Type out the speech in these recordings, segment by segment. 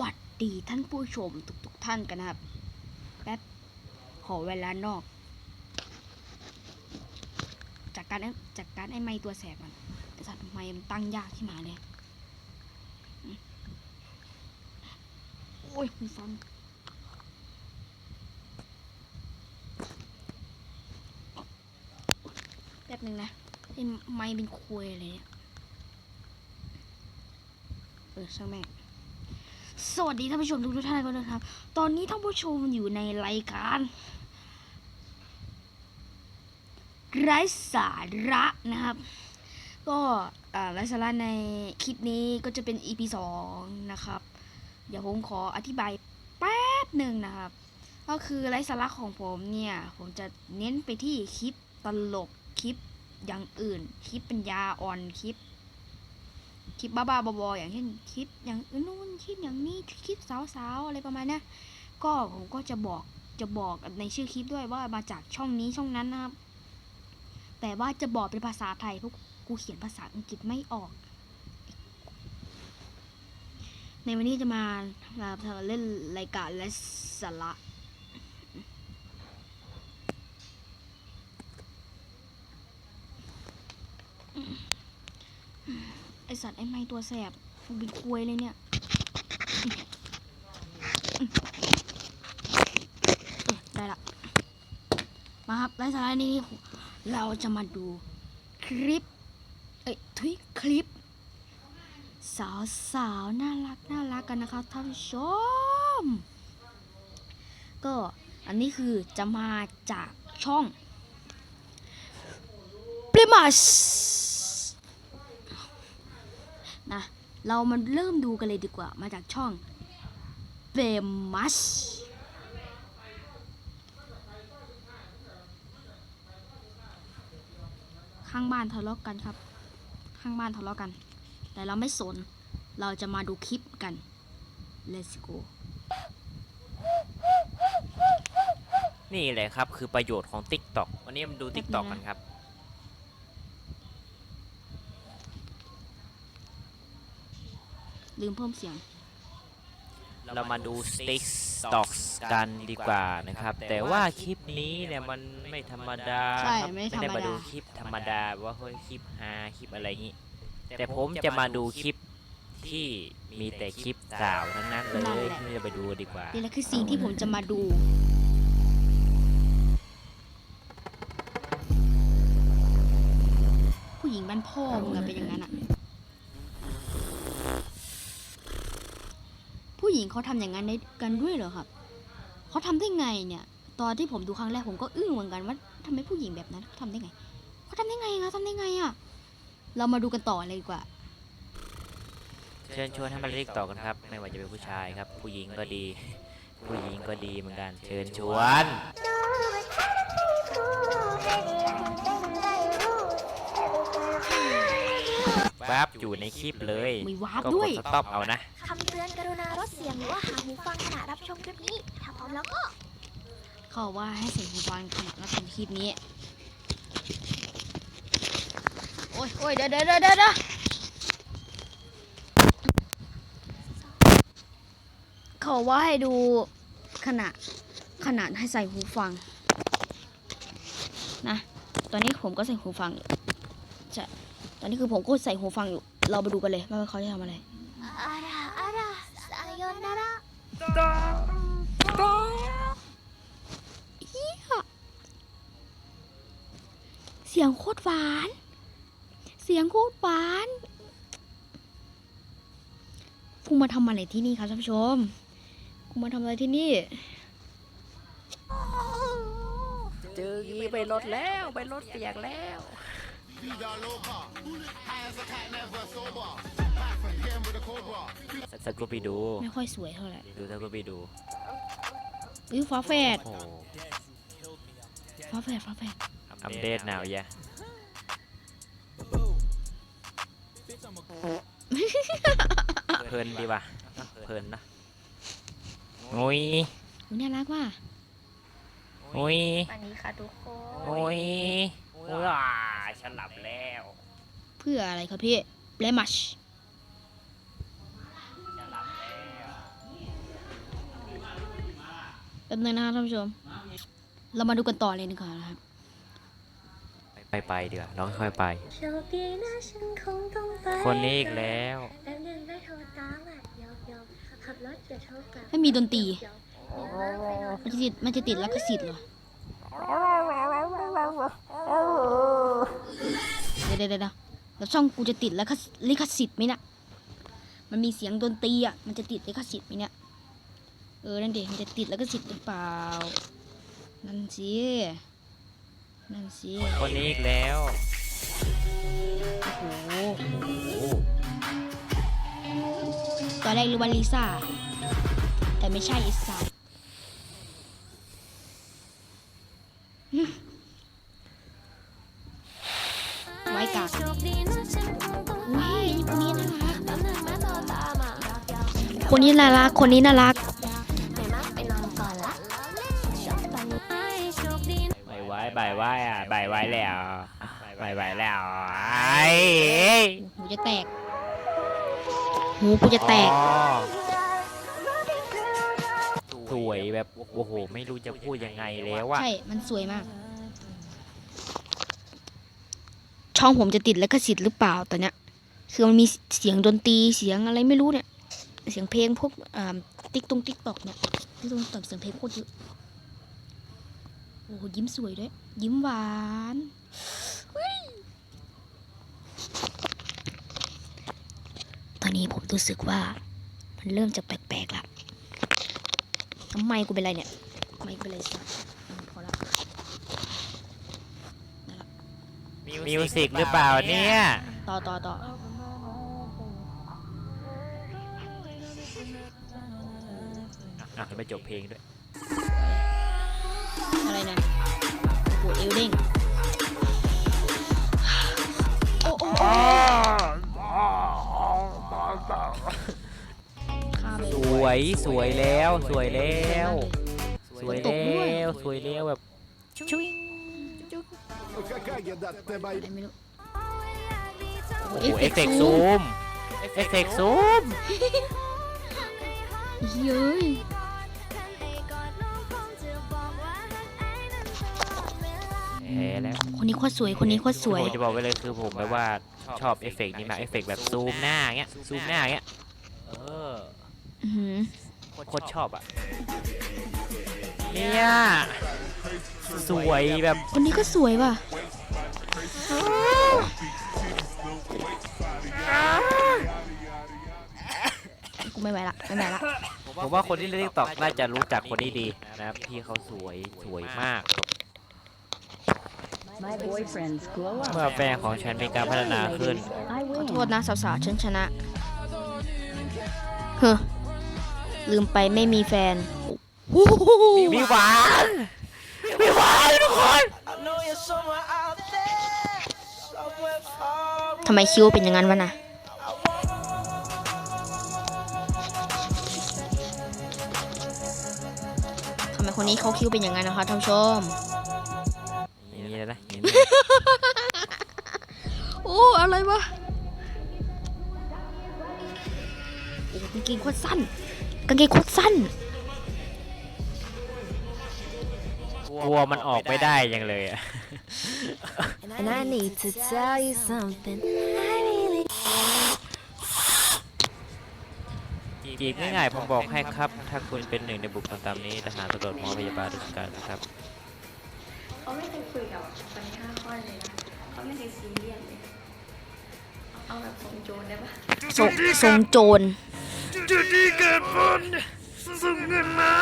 วัสดีท่านผู้ชมทุกๆท่านกันนะครับ แป๊บ ขอเวลานอก จากการจากการไอ้ไม้ตัวแสบมันสัตว์ไม้มันตั้งยากที่หมาเลยอืมโอ้ยมันฟันแป๊บหนึ่งนะไอ้ไม้เป็นคุยอะไรเนี่ย เออช่างแม่ง สวัสดีท่านผู้ชมทุกท่านกันด้วยครับ ตอนนี้ท่านผู้ชมอยู่ในรายการไร้สาระนะครับ ก็ไร้สาระในคลิปนี้ก็จะเป็น EP สองนะครับ เดี๋ยวผมขออธิบายแป๊บหนึ่งนะครับ ก็คือไร้สาระของผมเนี่ย ผมจะเน้นไปที่คลิปตลกคลิปอย่างอื่น คลิปปัญญาอ่อนคลิป คลิปบ้าๆบอๆอย่างเช่นคลิปอย่างนู่นคลิปอย่างนี้คลิปสาวๆอะไรประมาณนี้ก็ผมก็จะบอกจะบอกในชื่อคลิปด้วยว่ามาจากช่องนี้ช่องนั้นนะครับ แต่ว่าจะบอกเป็นภาษาไทยเพราะกูเขียนภาษาอังกฤษไม่ออก ในวันนี้จะมามาเล่นรายการและสาระไอ สัตว์ไอไม้ตัวแสบมันเป็นควยเลยเนี่ยได้ละ มาครับไลฟ์สาระนี้เราจะมาดูคลิป เอ้ยทุยคลิป สาวสาวๆน่ารักน่ารักกันนะคะท่านผู้ชม ก็อันนี้คือจะมาจากช่อง p r i m a s นะ เรามาเริ่มดูกันเลยดีกว่า มาจากช่อง p r i m a s ข้างบ้านทะเลาะกันครับ ข้างบ้านทะเลาะกัน แต่เราไม่สน เราจะมาดูคลิปกัน let's go นี่แหละครับคือประโยชน์ของ TikTok วันนี้มาดู TikTok กันครับ ลืมเพิ่มเสียง เรามาดู TikTok กันดีกว่านะครับ แต่ว่าคลิปนี้เนี่ยมันไม่ธรรมดาใช่ครับไม่ธรรมดา ได้มาดูคลิปธรรมดาว่าเฮ้ยคลิปฮาคลิปอะไรงี้ แต่ผมจะมาดูคลิปที่มีแต่คลิปสาวทั้งนั้นเลยที่จะไปดูดีกว่า นี่แหละคือสิ่งที่ผมจะมาดู ผู้หญิงบ้านพ่อมึงอะเป็นอย่างนั้นอะผู้ หญิงเขาทำอย่างนั้นได้กันด้วยเหรอครับเขาทำได้ไงเนี่ย ตอนที่ผมดูครั้งแรกผมก็อึ้งเหมือนกันว่าทำไมผู้หญิงแบบนั้นเขาทำได้ไงเขาทำได้ไงคะทำได้ไงอะเรามาดูกันต่อเลยดีกว่า เชิญชวนให้มาเล่น TikTok กันครับ ไม่ว่าจะเป็นผู้ชายครับ ผู้หญิงก็ดี ผู้หญิงก็ดีเหมือนกัน เชิญชวนแวบอยู่ในคลิปเลย มีวาร์ปก็ด้กวย ดสต็อปเอานะ คำเตือนกรุณาลดเสียงหรือว่าหาหูฟังขณะรับชมคลิปนี้ถ้าพร้อมแล้วก็เขาว่าให้ใส่หูฟังขณะรับชมคลิปนี้ โอ้ยโอ้ยเดี๋ยวเดี๋ยวเดี๋ยวเดี๋ยวเขาว่าให้ดูขณะขนาดให้ใส่หูฟัง นะ ตอนนี้ผมก็ใส่หูฟังอยู่ใช่ตอนนี้คือผมก็ใส่หูฟังอยู่ เราไปดูกันเลยว่าเขาจะทำอะไร อาราอาราสายโยนาระ เสียงโคตรหวาน เสียงโคตรหวานกูมาทำอะไรที่นี่ครับท่านผู้ชมกูมาทำอะไรที่นี่ เจอกีไปรถแล้วไปรถเปียกแล้ว สกูปีดูไม่ค่อยสวยเท่าไหร่ดูสกูปีดูอุ้ยฟ้าแฝดโอ้โหฟ้าแฝดฟ้าแฝดอัปเดตหนาวยะเพลินดีว่ะเพลินนะงุยอุ๊ยน่ารักว่ะงุยวันนี้ค่ะทุกคนงุยว้าฉันหลับแล้ว เพื่ออะไรครับพี่เบลมัช แป๊บนึงนะครับท่านผู้ชม เรามาดูกันต่อเลยดีกว่านะครับ ไปไปเดี๋ยวน้องค่อยไป โชคดีนะฉันคงต้องไปคนนี้อีกแล้ว แป๊บนึงนะโทรตามอะเดี๋ยวเดี๋ยวขับรถเดี๋ยวโทรกลับให้มีดนตรีเดี๋ยวเดี๋ยวไปนอนมันจะติดมันจะติดแล้วก็สิทธิ์เหรอ เดี๋ยวเดี๋ยวเดี๋ยวแล้วช่องกูจะติดแล้วลิขสิทธิ์ไหมนะมันมีเสียงดนตรีอะ มันจะติดลิขสิทธิ์ไหมเนี่ย เออ นั่นเด็มันจะติดแล้วก็สิทธิ์หรือเปล่า นั่นสิ นั่นสิ คนนี้อีกแล้ว โอ้โห ตอนแรกรู้ว่าลิซ่า แต่ไม่ใช่อิสาไว้กากอุ้ยคนนี้น่ารัก คนนี้น่ารัก คนนี้น่ารัก บไว้ใบไว้อะใบไว้แล้วใบไว้แล้วไอ้หูจะแตก หูกูจะแตก อ๋อสวยแบบโอ้โหไม่รู้จะพูดยังไงแล้วอะใช่ มันสวยมาก ช่องผมจะติดแล้วก็สิทธิ์หรือเปล่าตอนเนี้ย คือมันมีเสียงดนตรีเสียงอะไรไม่รู้เนี่ย เสียงเพลงพวกอ่าติ๊กตรงติ๊กตอกเนี่ยติ๊กตรงตอกเสียงเพลงโคตรเยอะ โอ้โหยิ้มสวยด้วย ยิ้มหวานเฮ้ยตอนนี้ผมรู้สึกว่า มันเริ่มจะแปลกๆละทำไมกูเป็นไรเนี่ยไม่เป็นไรสักพอละมิวสิกหรือเปล่าเนี่ย ต่อต่อต่ออะจะไม่จบเพลงด้วย อะไรนะโอ้โหเอลเด้งโอ้โอ้โอ้ข้ามไป สวยสวยแล้วสวยแล้ว สวย ตกด้วย แล้วสวยแล้วแบบชุย Какая да ты อะไรไม่รู้ โอ้โหเอฟเฟกต์ซูมเอฟเฟกต์ซูม เย้ย แหแล้วคนนี้โคตรสวยคนนี้โคตรสวย ผมจะบอกไว้เลยคือผมแบบว่าชอบเอฟเฟกต์นี้มากเอฟเฟกต์แบบซูมหน้าเงี้ยซูมหน้าเงี้ยเอออื้อหือโคตรชอบอะเนี่ยสวยแบบคนนี้ก็สวยว่ะ กูไม่ไหวละไม่ไหวละผมว่าคนที่เล่นติ๊กต็อกน่าจะรู้จักคนนี้ดีนะครับพี่เขาสวยสวยมาก My boyfriend's glow up. เมื่อแฟนของฉันมีการพัฒนาขึ้น I ขอ win. โทษนะสาวๆฉันชนะ เฮ้อลืมไปไม่มีแฟนโอ้โหมีหวานมีหวานทุกคน ทำไมคิ้วเป็นอย่างนั้นวะนะทำไมคนนี้เขาคิ้วเป็นอย่างนั้นนะคะท่านผู้ชม เกงโคตรสั้น กลัวมันออกไม่ได้ยังเลยอะ And I need to tell you something จีบง่ายๆผมบอกให้ครับ ถ้าคุณเป็นหนึ่งในบุคคลตามนี้ทหารตำรวจหมอพยาบาลราชการนะครับ เขาไม่เคยคุยกับคนที่ห้าข้อเลยนะเขาไม่เคยซีเรียสเลย เอาแบบสมโจรได้ปะ ทรงทรงโจร จุดที่เกิดฝนส่งเงินมา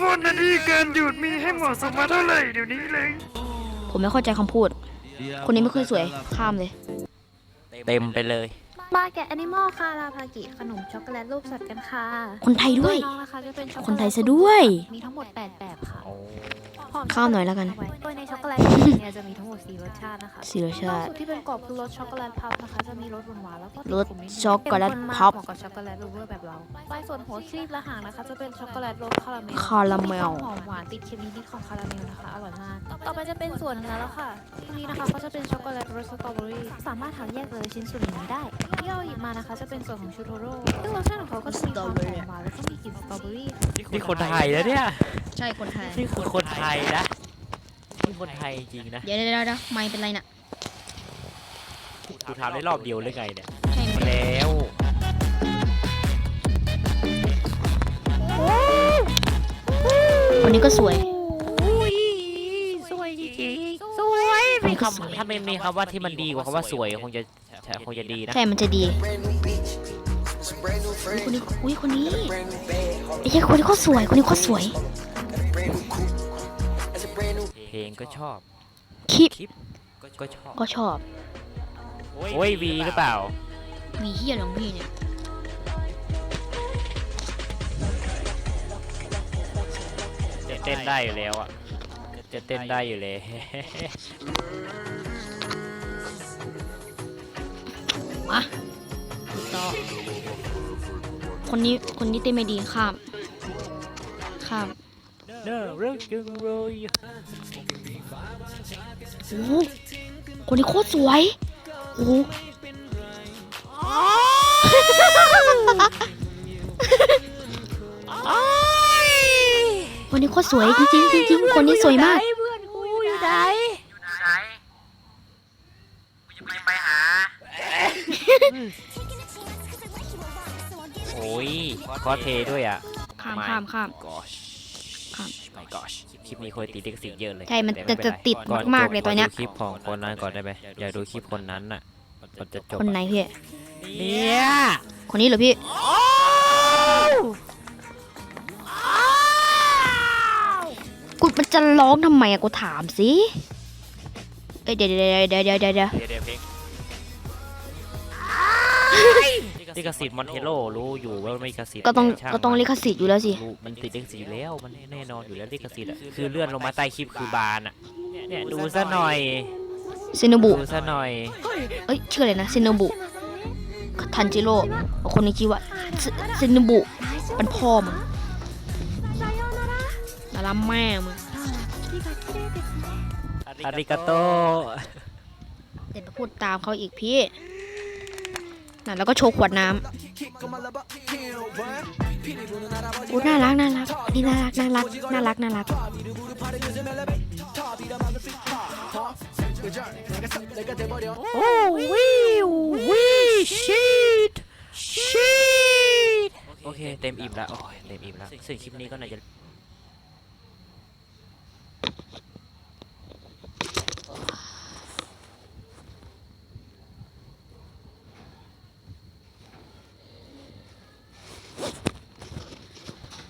ฝนนาทีเกินหยุดมีให้เหมาะสมมาเท่าไหร่เดี๋ยวนี้เลย ผมไม่เข้าใจคำพูด คนนี้ไม่ค่อยสวย ข้ามเลย เต็มไปเลย มาแกะแอนิมอลคาราพากิขนมช็อกโกแลตรูปสัตว์กันค่ะคนไทยด้วย น้องนะคะจะเป็นช็อกโกแลตคนไทยซะด้วย มีทั้งหมด 8 แบบค่ะโอ้พร้มข้าวหน่อยแล้วกัน โดยในช็อกโกแลตเนี่ยจะมีทั้งหมด4รสชาตินะคะสีรสชาติล่สุดที่เป็นกรอบคือรสช็อกโกแลตพับนะคะจะมีรสหวานๆแล้วก็รสช็อกโกแลตพับเหมาะกับช็อกโกแลตรูเวอร์แบบเราปลายส่วนหัวครีบและหางนะคะจะเป็นช็อกโกแลตรสคาราเมลคาราเมลหอมหวานติดเค็มนิดๆของคาราเมลนะคะอร่อยมากต่อไปจะเป็นส่วนเนื้อแล้วค่ะตรงนี้นะคะก็จะเป็นช็อกโกแลตรสสตรอเบอรี่สามารถหาแยกเลยชิ้นส่วนนี้ได้ที่เราหยิบมานะคะจะเป็นส่วนของชูโทโร่ซึ่งรสชาติของเขาก็จะมีความหอมหวานแล้วก็มีกลิ่นสตรอเบอรี่นี่คนไทยนะเนี่ยใช่คนไทย นี่คือคนไทยนะนี่คนไทยจริงนะเดี๋ยวเดี๋ยวเดี๋ยวไม่เป็นไรน่ะ กูทำได้รอบเดียวเลยไงเนี่ยใช่ไหมแล้วคนนี้ก็สวยสวยจริงๆสวย คนนี้ก็สวยถ้าไม่มีคำว่าที่มันดีกว่าคำว่าสวยคงจะคงจะดีนะใช่มันจะดีอุ๊ยคนนี้อุ้ยคนนี้ไอ้เหี้ยคนนี้ก็สวยคนนี้ก็สวย เพลงก็ชอบคลิปคลิปก็ชอบก็ชอบโอ้ยวีหรือเปล่ามีเฮียอะไรของพี่เนี่ยจะเต้นได้อยู่แล้วอะ จะเต้นได้อยู่เลย มาต่อคนนี้คนนี้เต้นไม่ดีข้ามข้ามเนอเรื่องจึงเลยโอ้โหคนนี้โคตรสวยโอ้ นนี้โคตรสวยจริงๆจริงๆคนนี้สวยมาก เพื่อนกูอยู่ไหนโอ้ยคอสเพลย์ด้วยอะข้ามข้ามข้าม gosh ข้าม my gosh คลิปนี้เคยติดลิขสิทธิ์เยอะเลยใช่มันแไจะจะเป็ไรติดก่อนมากๆจบเลยตอนเนี้ย ดูคลิปของคนนั้นก่อนได้ไหมอยากดูคลิปคนนั้นน่ะมันจะจบคนไหนพี่ เนี่ยคนนี้เหรอพี่ มันจะร้องทำไมอะกูถามสิเอ้ยเดี๋ยวเดี๋ยวเดี๋ยวเดี๋ยวเดี๋ยวเดี๋ยวเดี๋ยวเดี๋ยวเพลงลิขสิทธิ์มอนเทโลรู้อยู่ว่าไม่ลิขสิทธิ์ก็ต้องช่าก็ต้องมันลิขสิทธิ์อยู่แล้วสิรู้มันติดลิขสิทธิ์อยู่แล้วมันแน่นอนอยู่แล้วลิขสิทธิ์อะคือเลื่อนลงมาใต้คลิปคือบานอะเนี่ยดูซะหน่อยเซนโนบุดูซะหน่อยเอ้ยชื่ออะไรนะเซนโนบุทันจิโร่คนนี้ชื่อว่าเซเซนโนบุเป็นพ่อมึงนาราแม่มึง อาริกาโต เดี๋ยวไปพูดตามเขาอีกพี่น่ะแล้วก็โชว์ขวดน้ำอู้น่ารักน่ารักนี่น่ารักน่ารักน่ารักน่ารักโอ้วิววิชีตชีตโอเค เต็มอิ่มแล้วโอ้ยเต็มอิ่มแล้วซึ่งคลิปนี้ก็น่าจะ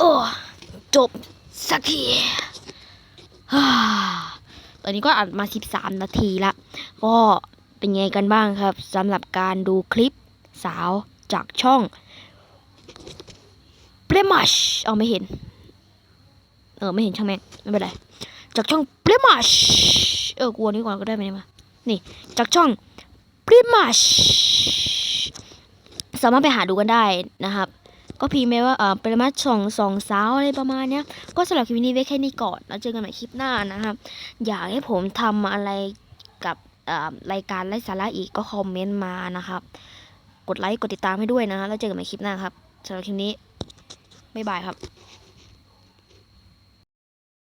โอ้ จบสักทีตอนนี้ก็อัดมา 13 นาทีละ ก็เป็นไงกันบ้างครับสำหรับการดูคลิปสาวจากช่อง p r e m a s h เอาไม่เห็น เออ ไม่เห็นช่างแม่งไม่เป็นไร จากช่อง p r e m a s h เออกลัวนี้ก่อนก็ได้ไหมมา นี่ จากช่อง p r e m a s h สามารถไปหาดูกันได้นะครับ ก็พิมพ์ไปว่าเออเป็นมาสองสองสาวอะไรประมาณเนี้ย ก็สำหรับคลิปนี้ไว้แค่นี้ก่อนแล้วเจอกันใหม่คลิปหน้านะครับ อยากให้ผมทำอะไรกับเอ่อรายการไร้สาระอีกก็คอมเมนต์มานะครับ กดไลค์กดติดตามให้ด้วยนะฮะแล้วเจอกันใหม่คลิปหน้าครับสำหรับคลิปนี้บ๊ายบายครับ